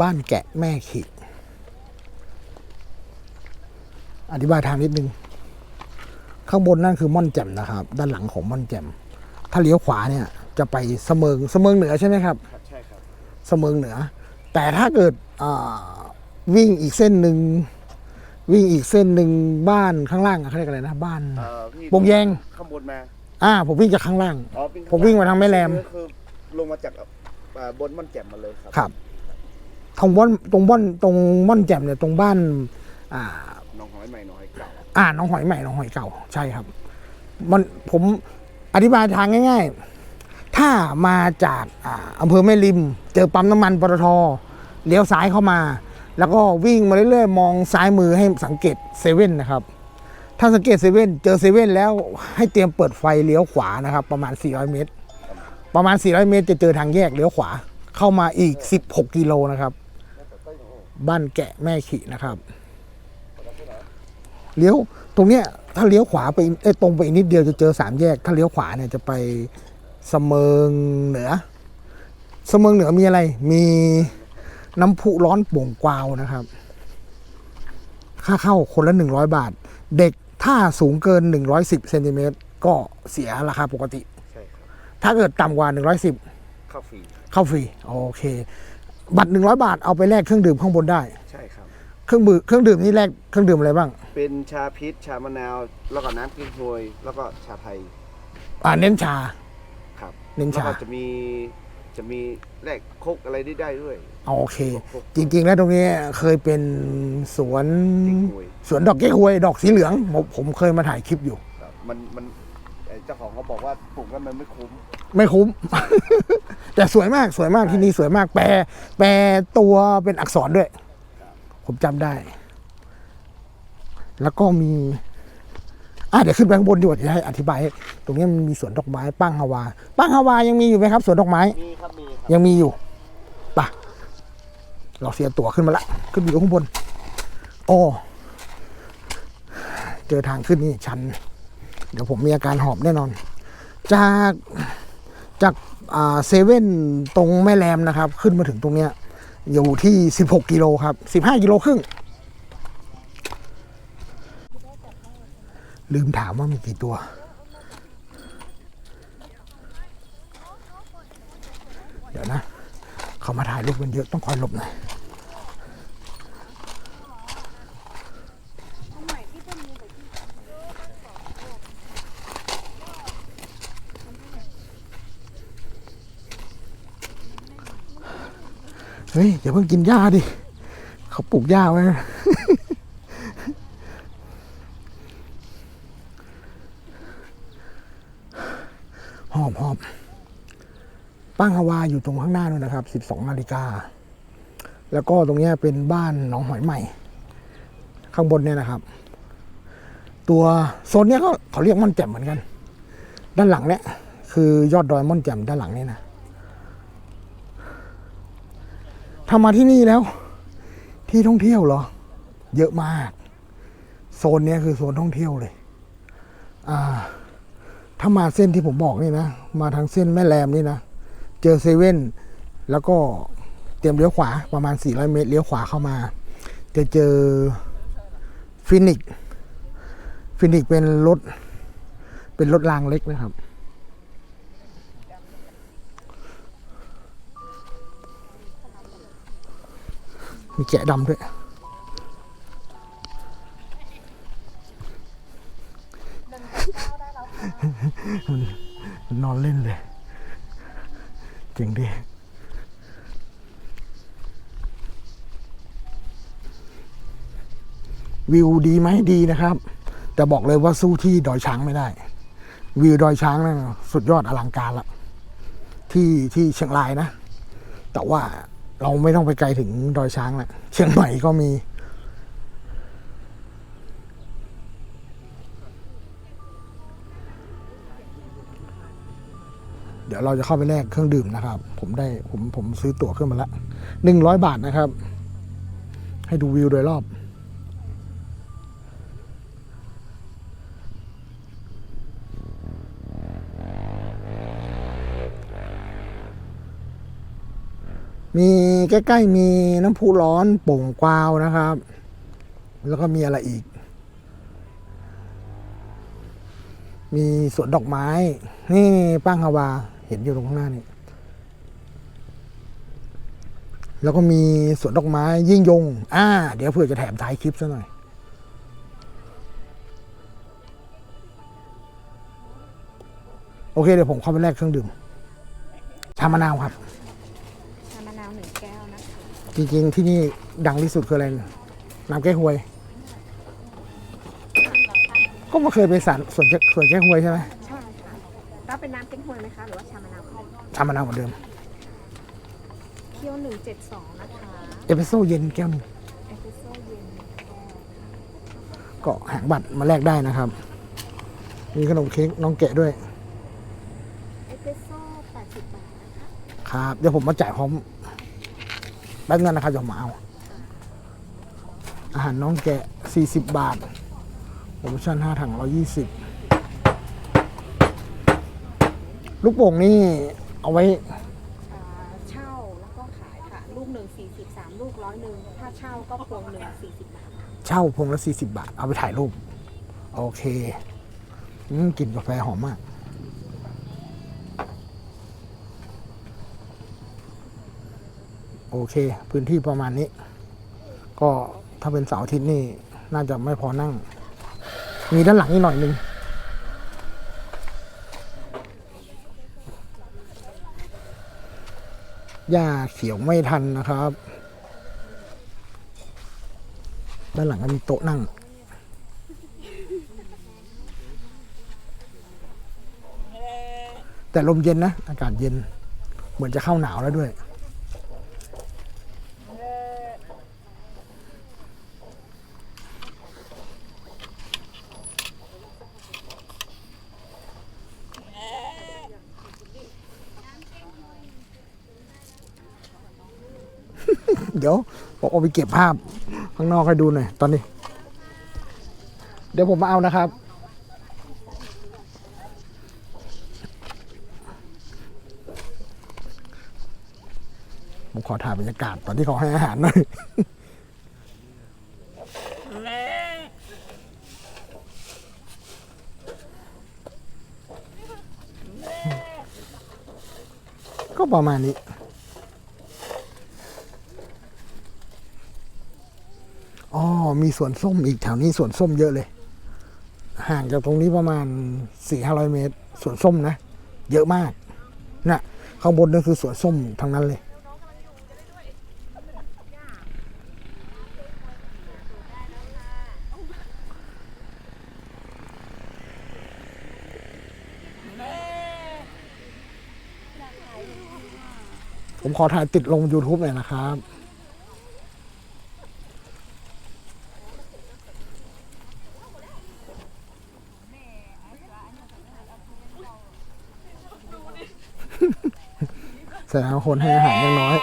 บ้านแกะแม่ขิอธิบายทางนิดนึง ข้างบนนั่นคือม่อนแจ่มนะครับ ด้านหลังของม่อนแจ่ม ถ้าเลี้ยวขวาเนี่ยจะไปเสมิงเสมิงเหนือใช่ไหมครับครับใช่ครับเสมิงเหนือ แต่ถ้าเกิดอ่าวิ่งอีกเส้นหนึ่งวิ่งอีกเส้นหนึ่งบ้านข้างล่างอะเขาเรียกอะไรนะบ้านเอ่อพี่วงแยงข้างบนมาอ่าผมวิ่งจากข้างล่างอ๋อเป็นผมวิ่งมาทางแม่แรมก็คือลงมาจากอ่าบนมันแจ่มมาเลยครับครับ ตรงบ้านตรงบ้านตรงม่อนแจ่มเนี่ยตรงบ้าน อ่าหน้องหอยใหม่หน้องหอยเก่าอ่าน้องหอยใหม่น้องหอยเก่าใช่ครับ มันผมอธิบายทางง่าย ๆ ถ้ามาจากอ่าอำเภอแม่ริม เจอปั๊มน้ำมันปตทเลี้ยวซ้ายเข้ามา แล้วก็วิ่งมาเรื่อยๆ มองซ้ายมือให้สังเกตเซเว่นนะครับ ถ้าสังเกตเซเว่นเจอเซเว่นแล้วให้เตรียมเปิดไฟเลี้ยวขวานะครับ ประมาณ 400 เมตร ประมาณ 400 เมตร จะเจอทางแยกเลี้ยวขวาเข้ามาอีก 16 กิโลนะครับ บ้านแกะแม่ขีนะครับเลี้ยวตรงเนี้ยถ้าเลี้ยวขวาไปเอ้ยตรงไปอีกนิดเดียวจะเจอสามแยก ถ้าเลี้ยวขวาเนี่ยจะไปเสมิงเหนือเสมิงเหนือมีอะไร มีน้ำพุร้อนโป่งกวาวนะครับ ค่าเข้าคนละหนึ่งร้อยบาท เด็กถ้าสูงเกินหนึ่งร้อยสิบเซนติเมตรก็เสียราคาปกติใช่ครับถ้าเกิดต่ำกว่าหนึ่งร้อยสิบเข้าฟรีเข้าฟรีโอเค บัตรหนึ่งร้อยบาทเอาไปแลกเครื่องดื่มข้างบนได้ ใช่ครับ เครื่องดื่มเครื่องดื่มนี่แลกเครื่องดื่มอะไรบ้าง เป็นชาพิษ ชามะนาว แล้วก็น้ำกิ้งฮวยแล้วก็ชาไทยอ่าเน้นชา ครับเน้นแล้วชาก็จะมีจะมีแลกโคกอะไรได้ได้ด้วยโอเค จริง ๆ แล้วตรงนี้เคยเป็นสวน กิ้งฮวยสวนดอกเก๊กฮวยดอกสีเหลืองผมผมเคยมาถ่ายคลิปอยู่ ครับมันมัน เอ่อเจ้าของเขาบอกว่าปลูกแล้วมันไม่คุ้ม ไม่คุ้ม แต่สวยมากสวยมากที่นี่สวยมาก แปล แปลตัวเป็นอักษรด้วย ผมจำได้ แล้วก็มีอะเดี๋ยวขึ้นไปข้างบนดีกว่าจะให้อธิบายให้ตรงนี้มันมีสวนดอกไม้ป้างฮาวาป้างฮาวายังมีอยู่ไหมครับสวนดอกไม้ มีครับมีครับยังมีอยู่ปะเราเสียตั๋วขึ้นมาละ ขึ้นไปอยู่ข้างบน โอ้ เจอทางขึ้นนี่ชัน เดี๋ยวผมมีอาการหอบแน่นอน จากจากเซเว่นตรงแม่แรมนะครับ ขึ้นมาถึงตรงเนี้ยอยู่ที่ 16 กิโลครับ 15 กิโลครึ่ง ลืมถามว่ามีกี่ตัว เดี๋ยวนะ เขามาถ่ายรูปกันเยอะต้องคอยหลบหน่อย เฮ้ยอย่าเพิ่งกินหญ้าดิ เขาปลูกหญ้าไว้ หอบหอบป้างฮาวาอยู่ตรงข้างหน้านู่นนะครับ 12นาฬิกา แล้วก็ตรงนี้เป็นบ้านหนองหอยใหม่ ข้างบนเนี่ยนะครับ ตัวโซนเนี้ยก็เขาเรียกม่อนแจ่มเหมือนกัน ด้านหลังเนี่ยคือยอดดอยม่อนแจ่มด้านหลังเนี่ยนะ ถ้ามาที่นี่แล้ว ที่ท่องเที่ยวเหรอ เยอะมาก โซนนี้คือโซนท่องเที่ยวเลย อ่า ถ้ามาเส้นที่ผมบอกนี่นะ มาทางเส้นแม่แรมนี่นะ เจอเซเว่นแล้วก็เตรียมเลี้ยวขวาประมาณ 400 เมตรเลี้ยวขวาเข้ามา จะเจอฟินิกฟินิกเป็นรถ เป็นรถรางเล็กนะครับ มีแกะดำด้วย มันนอนเล่นเลย เจ๋งดีวิวดีไหมดีนะครับ แต่บอกเลยว่าสู้ที่ดอยช้างไม่ได้ วิวดอยช้างนั่นสุดยอดอลังการละที่ที่เชียงรายนะ แต่ว่า เราไม่ต้องไปไกลถึงดอยช้างแหละเชียงใหม่ก็มีเดี๋ยวเราจะเข้าไปแลกเครื่องดื่มนะครับ ผมได้ผมผมซื้อตั๋วขึ้นมาละหนึ่งร้อยบาทนะครับ ให้ดูวิวโดยรอบ มีใกล้ ๆ มีน้ำพุร้อนโป่งกวาวนะครับ แล้วก็มีอะไรอีก มีสวนดอกไม้ นี่ป้างฮาวา เห็นอยู่ตรงข้างหน้านี่ แล้วก็มีสวนดอกไม้ยิ่งยง อ่า เดี๋ยวเผื่อจะแถมท้ายคลิปซะหน่อยโอเคเดี๋ยวผมเข้าไปแลกเครื่องดื่มชามะนาวครับ ชามะนาวหนึ่งแก้วนะคะ จริงๆ ที่นี่ดังที่สุดคืออะไรน้ำแก้หวย ก็ไม่เคยไปสารสวนแก้สวนแก้หวยใช่ไหมใช่ค่ะรับเป็นน้ำเก๊กฮวยไหมคะ หรือว่าชามะนาวเข้าชามะนาวเหมือนเดิมเคี่ยวหนึ่งเจ็ดสองนะคะเอสเปรสโซ่เย็นแก้วหนึงเอสเปรสโซ่เย็นก็หางบัตรมาแลกได้นะครับ มีขนมเค้กน้องแกะด้วยเอสเปรสโซ่แปดสิบบาทนะคะครับเดี๋ยวผมมาจ่ายพร้อม แป๊บนึงนะครับเดี๋ยวผมมาเอา อาหารน้องแกะ 40 บาทโปรโมชั่น5ถัง120 ลูกโป่งนี่เอาไว้อ่าเช่าแล้วก็ขายค่ะ ลูกหนึ่งสี่สิบสามลูกร้อยหนึ่งถ้าเช่าก็พวงหนึ่งสี่สิบบาทค่ะเช่าพวงละ 40 บาท เอาไปถ่ายรูป โอเคอืมกลิ่นกาแฟหอมมาก โอเค พื้นที่ประมาณนี้ ก็ถ้าเป็นเสาร์อาทิตย์นี่น่าจะไม่พอนั่ง มีด้านหลังอีกหน่อยหนึงหญ้าเขียวไม่ทันนะครับ ด้านหลังก็มีโต๊ะนั่ง แต่ลมเย็นนะ อากาศเย็น เหมือนจะเข้าหนาวแล้วด้วย เดี๋ยวผมเอาไปเก็บภาพข้างนอกให้ดูหน่อยตอนนี้ เดี๋ยวผมมาเอานะครับ ผมขอถ่ายบรรยากาศตอนที่เขาให้อาหารหน่อยก็ประมาณนี้ อ๋อมีสวนส้มอีกแถวนี้สวนส้มเยอะเลย ห่างจากตรงนี้ประมาณสี่ห้าร้อยเมตรสวนส้มนะ เยอะมากนะข้างบนนั่นคือสวนส้มทั้งนั้นเลยผมขอถ่ายติดลง YouTube หน่อยนะครับ แสดงว่าคนให้อาหารยังน้อย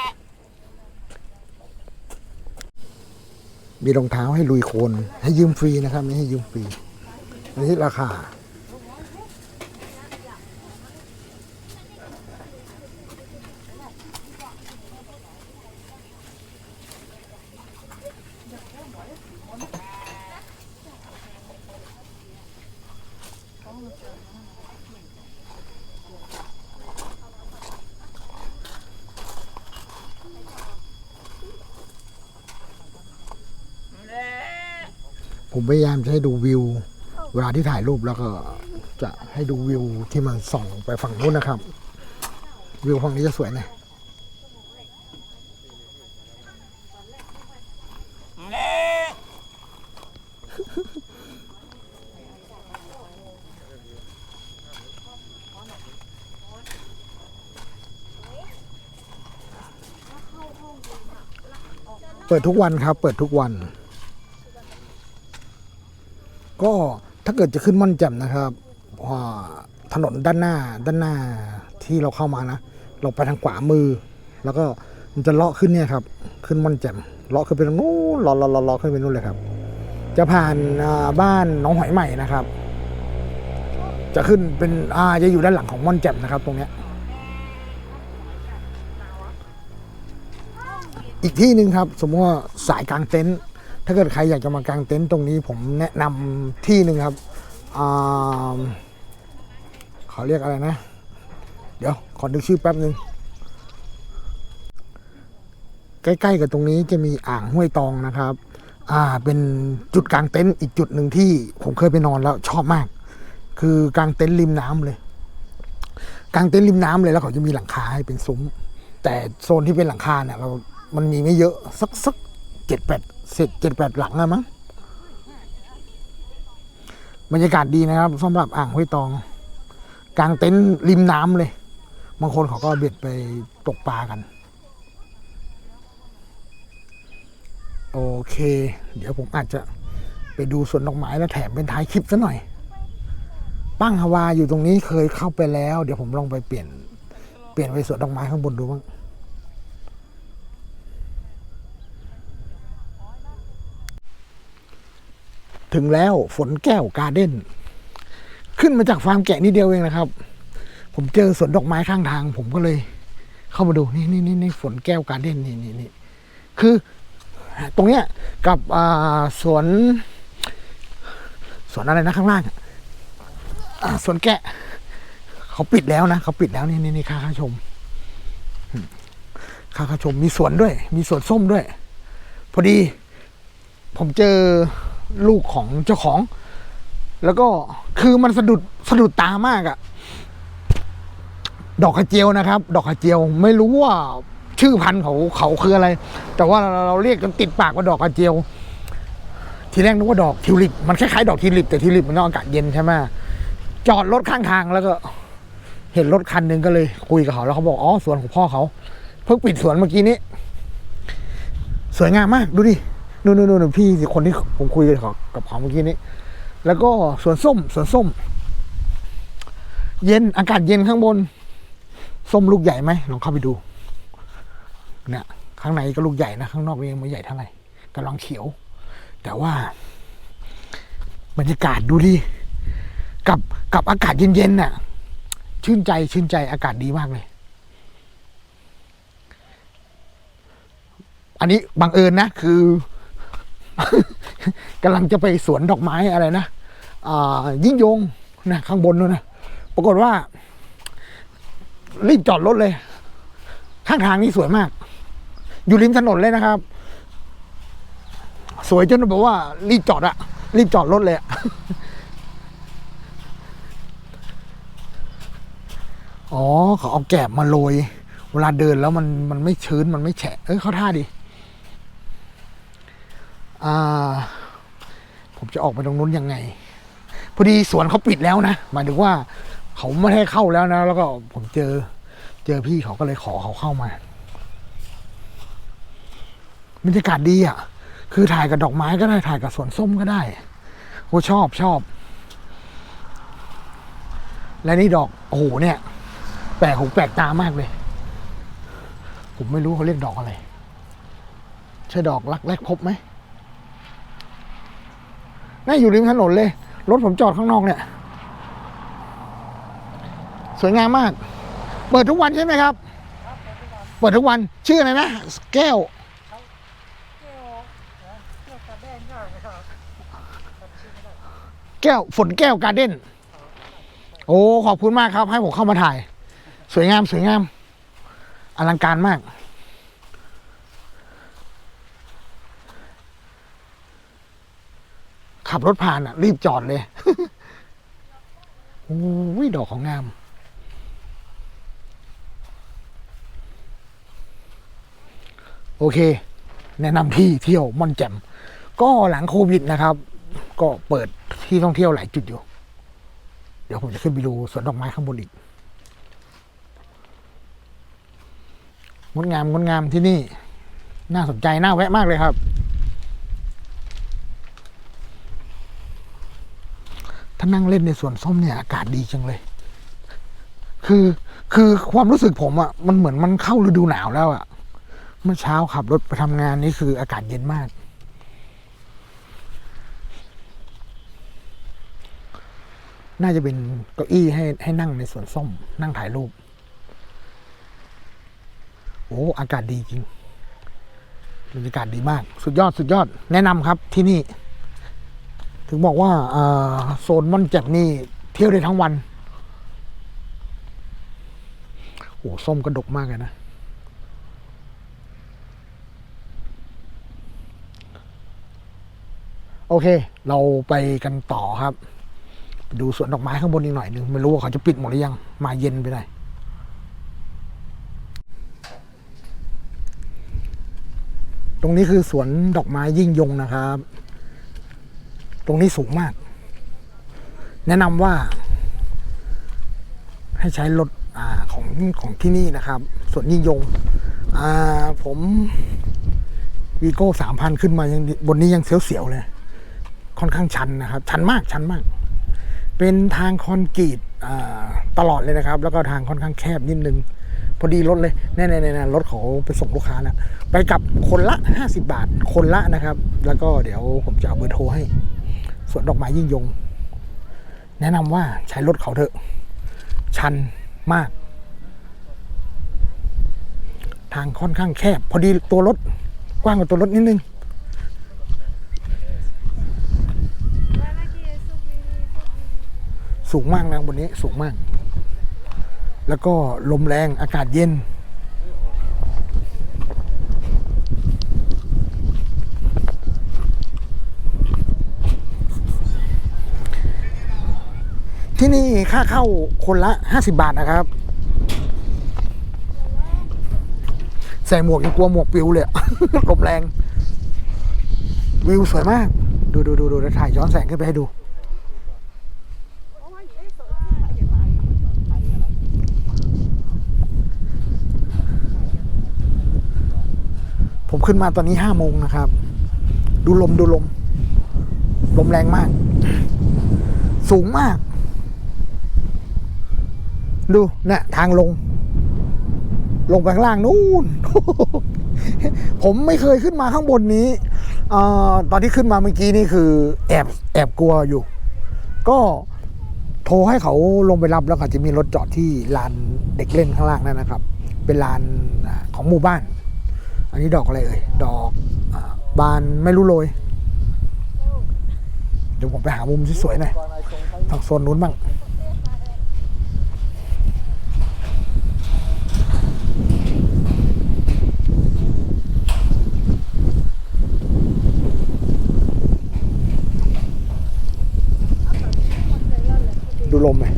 มีรองเท้าให้ลุยโคลนให้ยืมฟรีนะครับ ไม่ให้ยืมฟรีอันนี้ราคา ผมพยายามจะให้ดูวิว เวลาที่ถ่ายรูปแล้วก็จะให้ดูวิวที่มันส่องไปฝั่งนู้นนะครับ วิวฝั่งนี้จะสวยนะเปิดทุกวันครับ เปิดทุกวัน ก็ถ้าเกิดจะขึ้นม่อนแจ่มนะครับถนนด้านหน้าด้านหน้าที่เราเข้ามานะ เราไปทางขวามือ แล้วก็มันจะเลาะขึ้นเนี่ยครับ ขึ้นม่อนแจ่มเลาะขึ้นไปตรงนู้นเลาะเลาะเลาะขึ้นไปนู่นเลยครับ จะผ่านบ้านหน้องหอยใหม่นะครับ จะขึ้นเป็นอ่าจะอยู่ด้านหลังของม่อนแจ่มนะครับ ตรงเนี้ยอีกที่หนึ่งครับ สมมติว่าสายกลางเต็นท์ถ้าเกิดใครอยากจะมากางเต็นท์ตรงนี้ผมแนะนำที่หนึ่งครับ เขาเรียกอะไรนะ เดี๋ยว ขอนึกชื่อแป๊บหนึ่งใกล้ๆกับตรงนี้จะมีอ่างห้วยตองนะครับ อ่า เป็นจุดกลางเต็นท์อีกจุดหนึ่งที่ผมเคยไปนอนแล้วชอบมาก คือกลางเต็นท์ริมน้ำเลย กลางเต็นท์ริมน้ำเลยแล้วเขาจะมีหลังคาให้เป็นซุ้ม แต่โซนที่เป็นหลังคาเนี่ยเรา มันมีไม่เยอะสักสักเจ็ดแปดเสร็จเจ็ดแปดหลังอะมั้ง บรรยากาศดีนะครับสำหรับอ่างห้วยตอง กลางเต็นท์ริมน้ำเลย บางคนเขาก็เบียดไปตกปลากัน โอเค เดี๋ยวผมอาจจะไปดูสวนดอกไม้แล้วแถมเป็นท้ายคลิปซะหน่อย ปั้งฮาวาอยู่ตรงนี้เคยเข้าไปแล้ว เดี๋ยวผมลองไปเปลี่ยน เปลี่ยนไปสวนดอกไม้ข้างบนดูบ้าง ถึงแล้วฝนแก้วการ์เด้นขึ้นมาจากฟาร์มแกะนิดเดียวเองนะครับ ผมเจอสวนดอกไม้ข้างทาง ผมก็เลย เข้ามาดูนี่นี่นี่นี่ฝนแก้วการ์เด้นนี่นี่นี่คือตรงเนี้ยกับสวนสวนอะไรนะข้างล่างสวนแกะ เขาปิดแล้วนะเขาปิดแล้วนี่นี่นี่ค่าเข้าชมอืมค่าข้าชมมีสวนด้วย มีสวนส้มด้วย พอดี ผมเจอ ลูกของเจ้าของ แล้วก็คือมันสะดุดสะดุดตามากอะดอกกระเจียวนะครับ ดอกกระเจียวไม่รู้ว่าชื่อพันธุ์เขาเขาคืออะไร แต่ว่าเราเราเรียกกันติดปากว่าดอกกระเจียว ทีแรกนึกว่าดอกทิวลิปมันคล้ายๆดอกทิวลิปแต่ทิวลิปมันต้องอากาศเย็นใช่ไหมจอดรถข้างทางแล้วก็ เห็นรถคันหนึ่งก็เลยคุยกับเขาแล้วเขาบอกอ๋อสวนของพ่อเขา เพิ่งปิดสวนเมื่อกี้นี้ สวยงามมากดูดิ นู่นนู่นนู่นพี่คนที่ผมคุยกับเขากับเขาเมื่อกี้นี้ แล้วก็สวนส้มสวนส้ม เย็นอากาศเย็นข้างบน ส้มลูกใหญ่ไหมลองเข้าไปดูเนี่ยข้างในก็ลูกใหญ่นะข้างนอกยังไม่ใหญ่เท่าไหร่กำลังเขียว แต่ว่าบรรยากาศดูดิกับกับอากาศเย็นๆน่ะ ชื่นใจชื่นใจอากาศดีมากเลย อันนี้บังเอิญนะคือ กำลังจะไปสวนดอกไม้อะไรนะยิ่งยงนะข้างบนนู่นนะปรากฏว่า รีบจอดรถเลย ข้างทางนี่สวยมาก อยู่ริมถนนเลยนะครับ สวยจนแบบว่า รีบจอดอะรีบจอดรถเลยอะอ๋อเขาเอาแกบมาโรยเวลาเดินแล้วมันมันไม่ชื้นมันไม่แฉะเอ้ยเขาท่าดี ผมจะออกไปตรงนู้นยังไง พอดีสวนเขาปิดแล้วนะหมายถึงว่าเขาไม่ให้เข้าแล้วนะ แล้วก็ผมเจอเจอพี่เขาก็เลยขอเขาเข้ามาบรรยากาศดีอะ คือถ่ายกับดอกไม้ก็ได้ถ่ายกับสวนส้มก็ได้โอ้ชอบชอบ และนี่ดอกโอ้โหเนี่ย แปลกหูแปลกตามากเลย ผมไม่รู้เขาเรียกดอกอะไร ใช่ดอกรักแรกพบไหม น่าอยู่ริมถนนเลย รถผมจอดข้างนอกเนี่ย สวยงามมาก เปิดทุกวันใช่ไหมครับ เปิดทุกวัน ชื่ออะไรนะ แก้ว แก้ว ฝนแก้วการ์เด้น โอ้ ขอบคุณมากครับ ให้ผมเข้ามาถ่าย สวยงาม สวยงาม อลังการมาก ขับรถผ่านอะ รีบจอดเลยโอ้ยดอกของงาม โอเค แนะนำที่เที่ยวม่อนแจ่ม ก็หลังโควิดนะครับ ก็เปิดที่ท่องเที่ยวหลายจุดอยู่ เดี๋ยวผมจะขึ้นไปดูสวนดอกไม้ข้างบนอีกงดงามงดงามที่นี่ น่าสนใจน่าแวะมากเลยครับ ถ้านั่งเล่นในสวนส้มเนี่ยอากาศดีจังเลย คือคือความรู้สึกผมอะ่ะมันเหมือนมันเข้าฤดูหนาวแล้วอะ่ะ เมื่อเช้าขับรถไปทำงานนี่คืออากาศเย็นมาก น่าจะเป็นเก้าอี้ให้ให้นั่งในสวนส้ม นั่งถ่ายรูป โอ้อากาศดีจริงบรรยากาศดีมาก สุดยอดสุดยอด แนะนำครับที่นี่ ถึงบอกว่าโซนม่อนแจ่มนี่เที่ยวได้ทั้งวันโอ้ส้มกระดกมากเลยนะ โอเค เราไปกันต่อครับไปดูสวนดอกไม้ข้างบนอีกหน่อยหนึ่งไม่รู้ว่าเขาจะปิดหมดหรือยัง มาเย็นไปหน่อยตรงนี้คือสวนดอกไม้ยิ่งยงนะครับ ตรงนี้สูงมาก แนะนำว่า ให้ใช้รถอาของของที่นี่นะครับส่วนยิ่งยงอ่าผมวีโก้สามพันขึ้นมายังบนนี้ยังเสียวๆเลย ค่อนข้างชันนะครับ ชันมากชันมาก เป็นทางคอนกรีตอ่าตลอดเลยนะครับ แล้วก็ทางค่อนข้างแคบนิดนึง พอดีรถเลยแน่ๆๆรถเขาไปส่งลูกค้าแล้วไปกับคนละ 50 บาท คนละนะครับ แล้วก็เดี๋ยวผมจะเอาเบอร์โทรให้ ส่วนดอกไม้ยิ่งยง แนะนำว่าใช้รถเขาเถอะ ชันมาก ทางค่อนข้างแคบ พอดีตัวรถกว้างกว่าตัวรถนิดนึงสูงมากนะบนนี้สูงมาก แล้วก็ลมแรงอากาศเย็น ที่นี่ค่าเข้าคนละ 50 บาทนะครับ ใส่หมวกยังกลัวหมวกปิวเลย ลมแรง วิวสวยมาก ดูดูดูดูแล้วถ่ายย้อนแสงขึ้นไปให้ดู ผมขึ้นมาตอนนี้ห้าโมงนะครับ ดูลมดูลม ลมแรงมาก สูงมาก ดูนะทางลง ลงไปข้างล่างนู่น ผมไม่เคยขึ้นมาข้างบนนี้อตอนที่ขึ้นมาเมื่อกี้นี่คือ แอบแอบกลัวอยู่ ก็โทรให้เขาลงไปรับแล้วเขาจะมีรถจอดที่ลานเด็กเล่นข้างล่างนั่นนะครับ เป็นลานของหมู่บ้าน อันนี้ดอกอะไรเอ่ยดอกอบานไม่รู้โรยเดี๋ยวผมไปหามุมสวยๆหน่อยทางโซนนู้นบ้าง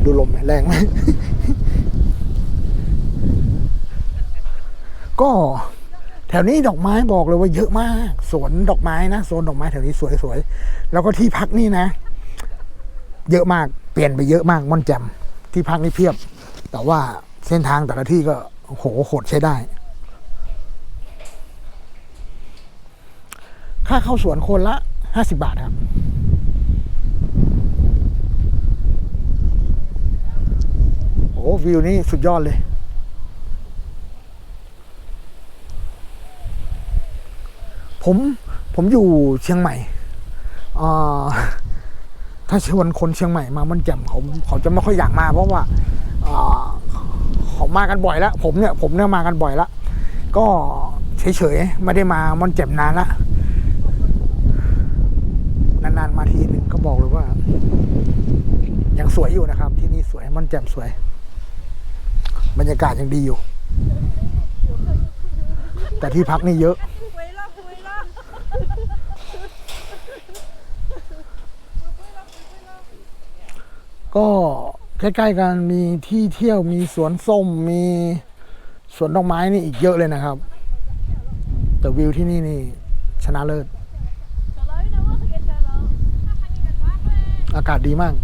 ดูลมแรงไหมก็แถวนี้ดอกไม้บอกเลยว่าเยอะมากสวนดอกไม้นะโซนดอกไม้แถวนี้สวยๆแล้วก็ที่พักนี่นะ เยอะมากเปลี่ยนไปเยอะมากม่อนแจ่มที่พักนี่เพียบ แต่ว่าเส้นทางแต่ละที่ก็โอ้โหโหดใช้ได้ ค่าเข้าสวนคนละห้าสิบบาทครับ โอ้วิวนี่สุดยอดเลย ผมผมอยู่เชียงใหม่อ่าถ้าชวนคนเชียงใหม่มามันแจ่มเขาเขาจะไม่ค่อยอยากมาเพราะว่าอ่าเขามากันบ่อยแล้ว ผมเนี่ยผมเนี่ยมากันบ่อยแล้วก็เฉยๆไม่ได้มามันแจ่มนานละนานๆมาทีหนึ่งก็บอกเลยว่ายังสวยอยู่นะครับ ที่นี่สวยมันแจ่มสวย บรรยากาศยังดีอยู่ แต่ที่พักนี่เยอะ ก็ใกล้ๆกันมีที่เที่ยวมีสวนส้มมีสวนดอกไม้นี่อีกเยอะเลยนะครับ แต่วิวที่นี่นี่ชนะเลิศ อากาศดีมาก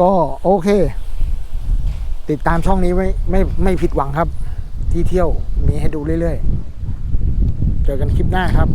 ก็โอเค ติดตามช่องนี้ไว้ไม่ไม่ผิดหวังครับ ที่เที่ยวมีให้ดูเรื่อยๆ เจอกันคลิปหน้าครับ